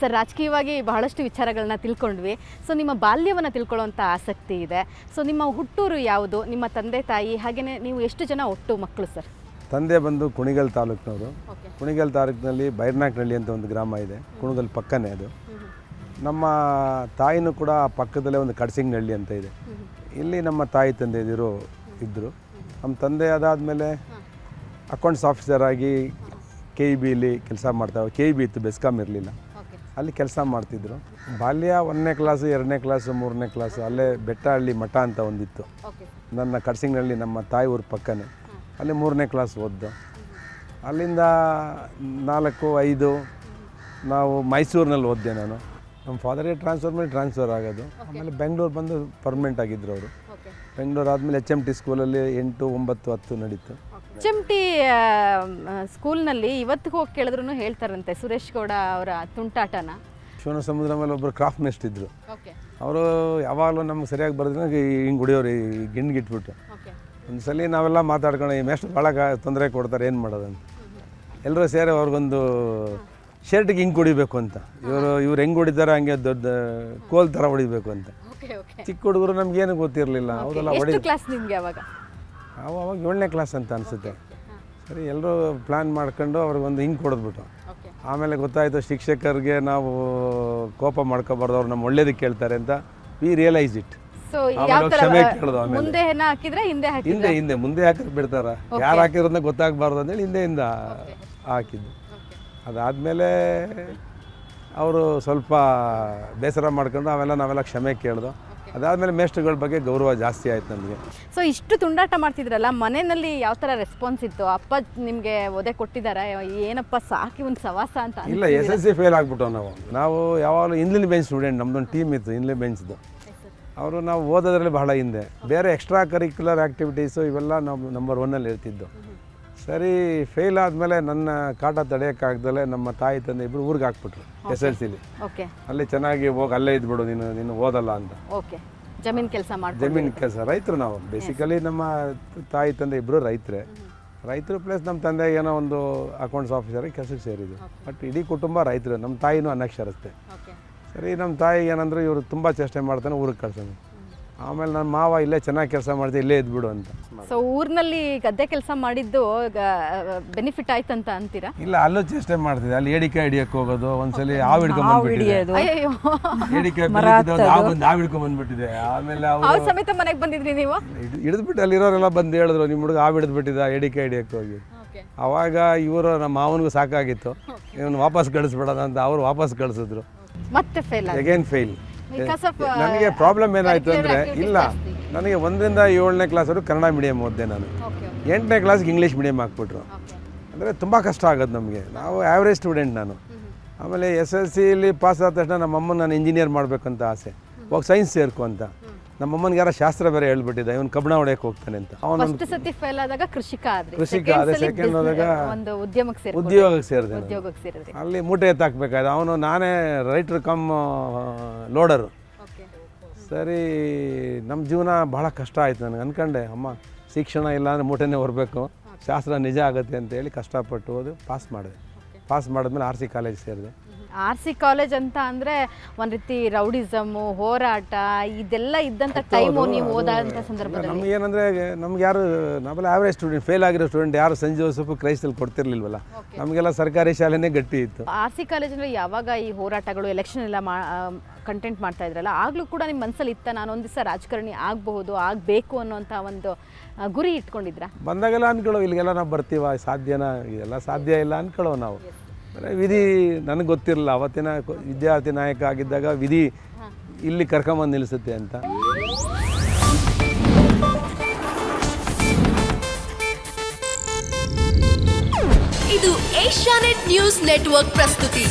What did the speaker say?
Sir ರಾಜಕೀಯವಾಗಿ ಬಹಳಷ್ಟು ವಿಚಾರಗಳನ್ನ ತಿಳ್ಕೊಂಡ್ವಿ. ಸೊ ನಿಮ್ಮ ಬಾಲ್ಯವನ್ನು ತಿಳ್ಕೊಳ್ಳುವಂಥ ಆಸಕ್ತಿ ಇದೆ. ಸೊ ನಿಮ್ಮ ಹುಟ್ಟೂರು ಯಾವುದು? ನಿಮ್ಮ ತಂದೆ ತಾಯಿ ಹಾಗೆಯೇ ನೀವು ಎಷ್ಟು ಜನ ಒಟ್ಟು ಮಕ್ಕಳು ಸರ್? ತಂದೆ ಬಂದು ಕುಣಿಗಲ್ ತಾಲೂಕಿನವರು. ಕುಣಿಗಲ್ ತಾಲೂಕಿನಲ್ಲಿ ಬೈರ್ನಾಕ್ನಹಳ್ಳಿ ಅಂತ ಒಂದು ಗ್ರಾಮ ಇದೆ. ಕುಣಿಗಲ್ ಪಕ್ಕನೇ ಅದು. ನಮ್ಮ ತಾಯಿನೂ ಕೂಡ ಪಕ್ಕದಲ್ಲೇ ಒಂದು ಕಡ್ಸಿಂಗ್ನಹಳ್ಳಿ ಅಂತ ಇದೆ. ಇಲ್ಲಿ ನಮ್ಮ ತಾಯಿ ತಂದೆ ಇದಿರು. ಇದ್ದರು ನಮ್ಮ ತಂದೆ ಅದಾದಮೇಲೆ ಅಕೌಂಟ್ಸ್ ಆಫೀಸರ್ ಆಗಿ ಕೆ ಇ ಬಿಲಿ ಕೆಲಸ ಮಾಡ್ತಾವೆ ಕೆ ಇ ಬಿ ಇತ್ತು ಬೆಸ್ಕಾಮ್ ಇರಲಿಲ್ಲ. ಅಲ್ಲಿ ಕೆಲಸ ಮಾಡ್ತಿದ್ರು. ಬಾಲ್ಯ ಒಂದನೇ ಕ್ಲಾಸು ಎರಡನೇ ಕ್ಲಾಸು ಮೂರನೇ ಕ್ಲಾಸು ಅಲ್ಲೇ ಬೆಟ್ಟಹಳ್ಳಿ ಮಠ ಅಂತ ಒಂದಿತ್ತು. ನನ್ನ ಕಡ್ಸಿಂಗ್ನಲ್ಲಿ ನಮ್ಮ ತಾಯಿ ಊರ ಪಕ್ಕನೇ. ಅಲ್ಲಿ ಮೂರನೇ ಕ್ಲಾಸ್ ಓದ್ದು. ಅಲ್ಲಿಂದ ನಾಲ್ಕು ಐದು ನಾವು ಮೈಸೂರಿನಲ್ಲಿ ಓದಿದೆ ನಾನು. ನಮ್ಮ ಫಾದರ್ಗೆ ಟ್ರಾನ್ಸ್ಫರ್ ಮೇಲೆ ಟ್ರಾನ್ಸ್ಫರ್ ಆಗೋದು. ಆಮೇಲೆ ಬೆಂಗಳೂರು ಬಂದು ಪರ್ಮನೆಂಟ್ ಆಗಿದ್ರು ಅವರು. ಬೆಂಗಳೂರು ಆದಮೇಲೆ ಎಚ್ ಎಂ ಟಿ ಸ್ಕೂಲಲ್ಲಿ ಎಂಟು ಒಂಬತ್ತು ಹತ್ತು ನಡೀತು. ಎಚ್ ಎಂ ಟಿ ಸ್ಕೂಲ್ನಲ್ಲಿ ಇವತ್ತಿಗೂ ಹೋಗಿ ಕೇಳಿದ್ರು ಹೇಳ್ತಾರಂತೆ ಸುರೇಶ್ ಗೌಡ ಅವರ ತುಂಟಾಟನ. ಶಿವನ ಸಮುದ್ರ ಮೇಲೆ ಒಬ್ಬರು ಕ್ರಾಫ್ಟ್ ಮೆಸ್ಟ್ ಇದ್ದರು ಓಕೆ ಅವರು ಯಾವಾಗಲೂ ನಮ್ಗೆ ಸರಿಯಾಗಿ ಬರೆದ್ರೆ ಹಿಂಗೆ ಹೊಡಿಯೋರು ಈ ಓಕೆ ಒಂದು ಸಲ ನಾವೆಲ್ಲ ಮಾತಾಡ್ಕೊಂಡು ಈ ಮೇಷ್ಟ್ರು ಭಾಳ ತೊಂದರೆ ಕೊಡ್ತಾರೆ ಏನು ಮಾಡೋದಂತ. ಎಲ್ಲರೂ ಸೇರಿ ಅವ್ರಿಗೊಂದು ಶರ್ಟಿಗೆ ಹಿಂಗೆ ಹೊಡಿಬೇಕು ಅಂತ. ಇವರು ಇವ್ರು ಹೆಂಗೆ ಹೊಡಿತಾರೆ ಹಂಗೆ ದೊಡ್ಡ ಕೋಲ್ ಥರ ಹೊಡಿಬೇಕು ಅಂತ. ಚಿಕ್ಕ ಹುಡುಗರು ನಮ್ಗೇನು ಗೊತ್ತಿರಲಿಲ್ಲ. ಹೌದಲ್ಲ ಹೊಡಿ ಕ್ಲಾಸ್ ನಿಮಗೆ ಅವಾಗ? ಅವ ಅವಾಗ ಏಳನೇ ಕ್ಲಾಸ್ ಅಂತ ಅನಿಸುತ್ತೆ. ಸರಿ ಎಲ್ಲರೂ ಪ್ಲ್ಯಾನ್ ಮಾಡ್ಕೊಂಡು ಅವ್ರಿಗೊಂದು ಹಿಂಗೆ ಕೊಡಿದ್ಬಿಟ್ಟು. ಆಮೇಲೆ ಗೊತ್ತಾಯಿತು ಶಿಕ್ಷಕರಿಗೆ ನಾವು ಕೋಪ ಮಾಡ್ಕೋಬಾರ್ದು ಅವ್ರು ನಮ್ಮ ಒಳ್ಳೇದಕ್ಕೆ ಕೇಳ್ತಾರೆ ಅಂತ. ವಿ ರಿಯಲೈಸ್ ಇಟ್ ಕ್ಷಮೆ ಕೇಳ್ದು ಆಮೇಲೆ. ಹಾಕಿದ್ರೆ ಹಿಂದೆ ಹಿಂದೆ ಮುಂದೆ ಹಾಕಿ ಬಿಡ್ತಾರ? ಯಾರು ಹಾಕಿರೋದನ್ನ ಗೊತ್ತಾಗಬಾರ್ದು ಅಂತೇಳಿ ಹಿಂದೆಯಿಂದ ಹಾಕಿದ್ದು. ಅದಾದಮೇಲೆ ಅವರು ಸ್ವಲ್ಪ ಬೇಸರ ಮಾಡ್ಕೊಂಡು ಅವೆಲ್ಲ ನಾವೆಲ್ಲ ಕ್ಷಮೆ ಕೇಳ್ದು. ಅದಾದಮೇಲೆ ಮೇಷ್ಟ್ರುಗಳ ಬಗ್ಗೆ ಗೌರವ ಜಾಸ್ತಿ ಆಯ್ತು ನಮಗೆ. ಸೊ ಇಷ್ಟು ತುಂಡಾಟ ಮಾಡ್ತಿದ್ರಲ್ಲ ಮನೆಯಲ್ಲಿ ಯಾವ ಥರ ರೆಸ್ಪಾನ್ಸ್ ಇತ್ತು? ಅಪ್ಪ ನಿಮಗೆ ಒದೆ ಕೊಟ್ಟಿದ್ದಾರೆ ಏನಪ್ಪ ಸಾಕಿ ಒಂದು ಸವಾಸ ಅಂತ ಇಲ್ಲ ಎಸ್ ಎಸ್ ಸಿ ಫೇಲ್ ಆಗ್ಬಿಟ್ಟು ನಾವು. ನಾವು ಯಾವಾಗಲೂ ಇಂದಿನ ಬೆಂಚ್ ಸ್ಟೂಡೆಂಟ್ ನಮ್ಮದೊಂದು ಟೀಮ್ ಇತ್ತು ಇಂಗ್ಲಿನ್ ಬೆಂಚ್ದು ಅವರು ನಾವು ಓದೋದ್ರಲ್ಲಿ ಬಹಳ ಹಿಂದೆ. ಬೇರೆ ಎಕ್ಸ್ಟ್ರಾ ಕರಿಕ್ಯುಲರ್ ಆ್ಯಕ್ಟಿವಿಟೀಸು ಇವೆಲ್ಲ ನಾವು ನಂಬರ್ ಒನ್ನಲ್ಲಿ ಇರ್ತಿದ್ದು. ಸರಿ ಫೇಲ್ ಆದಮೇಲೆ ನನ್ನ ಕಾಟ ತಡೆಯೋಕ್ಕಾಗ್ದಲೆ ನಮ್ಮ ತಾಯಿ ತಂದೆ ಇಬ್ಬರು ಊರಿಗೆ ಹಾಕ್ಬಿಟ್ರು ಎಸ್ ಎಲ್ ಸಿಲಿ. ಓಕೆ ಅಲ್ಲಿ ಚೆನ್ನಾಗಿ ಹೋಗಿ ಅಲ್ಲೇ ಇದ್ಬಿಡು ನೀನು ನೀನು ಓದಲ್ಲ ಅಂತ. ಓಕೆ ಜಮೀನ್ ಕೆಲಸ ಮಾಡಿ ಜಮೀನು ಕೆಲಸ ರೈತರು ನಾವು. ಬೇಸಿಕಲಿ ನಮ್ಮ ತಾಯಿ ತಂದೆ ಇಬ್ಬರು ರೈತರೇ. ರೈತರು ಪ್ಲಸ್ ನಮ್ಮ ತಂದೆ ಏನೋ ಒಂದು ಅಕೌಂಟ್ಸ್ ಆಫೀಸರ್ ಕೆಲಸಕ್ಕೆ ಸೇರಿದ್ರು. ಬಟ್ ಇಡೀ ಕುಟುಂಬ ರೈತರು ನಮ್ಮ ತಾಯಿನೂ ಅನಕ್ಷರಸ್ತೆ ಸರಿ ನಮ್ಮ ತಾಯಿ ಏನಂದ್ರೆ ಇವರು ತುಂಬ ಚೇಷ್ಟೆ ಮಾಡ್ತಾನೆ ಊರಿಗೆ ಕಳ್ಸೋಣ. ಆಮೇಲೆ ನನ್ನ ಮಾವ ಇಲ್ಲೇ ಚೆನ್ನಾಗಿ ಕೆಲಸ ಮಾಡಿದೆ ಇಲ್ಲೇ ಇದ್ಬಿಡು ಅಂತ. ಸೊ ಊರಿನಲ್ಲಿ ಗದ್ದೆ ಕೆಲಸ ಮಾಡಿದ್ದು ಬೆನಿಫಿಟ್ ಆಯ್ತಂತ ಅಂತೀರಾ? ಇಲ್ಲ ಅಲ್ಲೂ ಚೇಷ್ಟೆ ಮಾಡ್ತಿದ್ದೆ. ಅಲ್ಲಿ ಏಡಿಕಾಯಿ ಹಿಡಿಯಕ್ಕೆ ಹೋಗೋದು ಒಂದ್ಸಲಿ ಹಾವು ಹಿಡ್ಕೊಂಡ್ಬಂದ್ಬಿಟ್ಟಿದೆ ಅಯ್ಯೋ ಏಡಿಕಾಯಿ ಹಾವು ಬಂದು ಹಾವು ಹಿಡ್ಕೊಂಡ್ಬಂದ್ಬಿಟ್ಟಿದೆ ಆಮೇಲೆ ಹಾವು ಸಮೇತ ಮನೆಗೆ ಬಂದಿದ್ರಿ ನೀವು? ಹಿಡಿದ್ಬಿಟ್ಟು ಅಲ್ಲಿರೋರೆಲ್ಲ ಬಂದು ಹೇಳಿದ್ರು ನಿಮ್ಮ ಹುಡುಗ ಹಾವು ಹಿಡಿದ್ಬಿಟ್ಟಿದ್ದ ಏಡಿಕಾಯಿ ಹಿಡಿಯಕ್ಕೆ ಹೋಗಿ. ಓಕೆ ಅವಾಗ ಇವರು ನಮ್ಮ ಮಾವನಿಗೂ ಸಾಕಾಗಿತ್ತು. ಇವನು ವಾಪಸ್ ಕಳಿಸ್ಬಿಡೋದ ಅಂತ ಅವ್ರು ವಾಪಸ್ ಕಳಿಸಿದ್ರು. ಮತ್ತೆ ಫೇಲ್ ಅಗೇನ್ ಫೇಲ್ ನನಗೆ ಪ್ರಾಬ್ಲಮ್ ಏನಾಯಿತು ಅಂದರೆ ಇಲ್ಲ ನನಗೆ ಒಂದರಿಂದ ಏಳನೇ ಕ್ಲಾಸ್ವರೆಗೂ ಕನ್ನಡ ಮೀಡಿಯಮ್ ಓದಿದೆ ನಾನು. ಎಂಟನೇ ಕ್ಲಾಸ್ಗೆ ಇಂಗ್ಲೀಷ್ ಮೀಡಿಯಮ್ ಹಾಕ್ಬಿಟ್ರು. ಅಂದರೆ ತುಂಬ ಕಷ್ಟ ಆಗೋದು ನಮಗೆ. ನಾವು ಆ್ಯಾವ್ರೇಜ್ ಸ್ಟೂಡೆಂಟ್ ನಾನು. ಆಮೇಲೆ ಎಸ್ ಎಲ್ ಸಿಲಿ ಪಾಸ್ ಆದ ತಕ್ಷಣ ನಮ್ಮ ಅಮ್ಮನ ನಾನು ಇಂಜಿನಿಯರ್ ಮಾಡಬೇಕಂತ ಆಸೆ. ಹೋಗಿ ಸೈನ್ಸ್ ಸೇರ್ಕೊ ಅಂತ. ನಮ್ಮ ಯಾರ ಶಾಸ್ತ್ರ ಬೇರೆ ಹೇಳ್ಬಿಟ್ಟಿದ್ದೆ ಇವನು ಕಬ್ಬಣ ಹೊಡೆಯಕ್ಕೆ ಹೋಗ್ತಾನೆ ಅಂತ. ಅವನು ಫಸ್ಟ್ ಸತಿ ಫೇಲ್ ಆದಾಗ ಕೃಷಿಕ ಆದ್ರಿ. ಕೃಷಿಕ Second ಆದೆ, ಸಲಿ second business- ಹೋದಾಗ ಒಂದು ಉದ್ಯಮಕ್ಕೆ ಸೇರಿ ಉದ್ಯೋಗಕ್ಕೆ ಸೇರಿದೆ ನಾನು. ಉದ್ಯೋಗಕ್ಕೆ ಸೇರಿದ್ರಿ ಅಲ್ಲಿ ಮೂಟೆ ಎತ್ತಾಕ್ಬೇಕಾಯ್ತು. ಅವನು ನಾನೇ ರೈಟ್ರ್ ಕಮ್ ಲೋಡರು. ಸರಿ ನಮ್ಮ ಜೀವನ ಭಾಳ ಕಷ್ಟ ಆಯ್ತು ನನಗೆ. ಅನ್ಕಂಡೆ ಅಮ್ಮ ಶಿಕ್ಷಣ ಇಲ್ಲ ಅಂದರೆ ಮೂಟೆನೇ ಹೊರಬೇಕು. ಶಾಸ್ತ್ರ ನಿಜ ಆಗುತ್ತೆ ಅಂತೇಳಿ ಕಷ್ಟಪಟ್ಟು ಓದು ಪಾಸ್ ಮಾಡಿದೆ. ಪಾಸ್ ಮಾಡಿದ್ಮೇಲೆ ಆರ್ ಸಿ ಕಾಲೇಜ್ ಸೇರಿದೆ. ಆರ್ ಸಿ ಕಾಲೇಜ್ ಅಂತ ಅಂದ್ರೆ ಒಂದ್ ರೀತಿ ರೌಡಿಸಮ್ ಹೋರಾಟ ಇದೆಲ್ಲ ಇದ್ದಂತ ಟೈಮು ನೀವು ಓದಂತ ಸಂದರ್ಭದಲ್ಲಿ. ನಮ್ಗೆ ಏನಂದ್ರೆ ನಮ್ಗೆ ಯಾರು ನಾವೆಲ್ಲ ಆವ್ರೇಜ್ ಸ್ಟೂಡೆಂಟ್ ಫೇಲ್ ಆಗಿರೋ ಸ್ಟೂಡೆಂಟ್ ಯಾರು ಸಂಜೆ ಜೋಸಫ್ ಕ್ರೈಸ್ತಲ್ಲಿ ಕೊಡ್ತಿರ್ಲಿಲ್ವಲ್ಲ? ನಮಗೆಲ್ಲ ಸರ್ಕಾರಿ ಶಾಲೆನೇ ಗಟ್ಟಿ ಇತ್ತು. ಆರ್ ಸಿ ಕಾಲೇಜಲ್ಲಿ ಯಾವಾಗ ಈ ಹೋರಾಟಗಳು ಎಲೆಕ್ಷನ್ ಎಲ್ಲ ಮಾ ಕಂಟೆಂಟ್ ಮಾಡ್ತಾ ಇದ್ರಲ್ಲ ಆಗ್ಲೂ ಕೂಡ ನಿಮ್ಮ ಮನಸ್ಸಲ್ಲಿ ಇತ್ತ? ನಾನು ಒಂದ್ ದಿವಸ ರಾಜಕಾರಣಿ ಆಗಬಹುದು ಆಗಬೇಕು ಅನ್ನೋಂಥ ಒಂದು ಗುರಿ ಇಟ್ಕೊಂಡಿದ್ರ ಬಂದಾಗೆಲ್ಲ ಅನ್ಕೊಳ್ಳೋ ಇಲ್ಲಿಗೆಲ್ಲ ನಾವು ಬರ್ತೀವ ಸಾಧ್ಯನಾ? ಇದೆಲ್ಲ ಸಾಧ್ಯ ಇಲ್ಲ ಅನ್ಕೊಳ್ಳೋ ನಾವು. ವಿಧಿ ನನಗೆ ಗೊತ್ತಿರಲಿಲ್ಲ. ಅವತ್ತಿನ ವಿದ್ಯಾರ್ಥಿ ನಾಯಕ ಆಗಿದ್ದಾಗ ವಿಧಿ ಇಲ್ಲಿ ಕರ್ಕೊಂಬಂದು ನಿಲ್ಲಿಸುತ್ತೆ ಅಂತ. ಇದು ಏಷ್ಯಾನೆಟ್ ನ್ಯೂಸ್ ನೆಟ್ವರ್ಕ್ ಪ್ರಸ್ತುತಿ.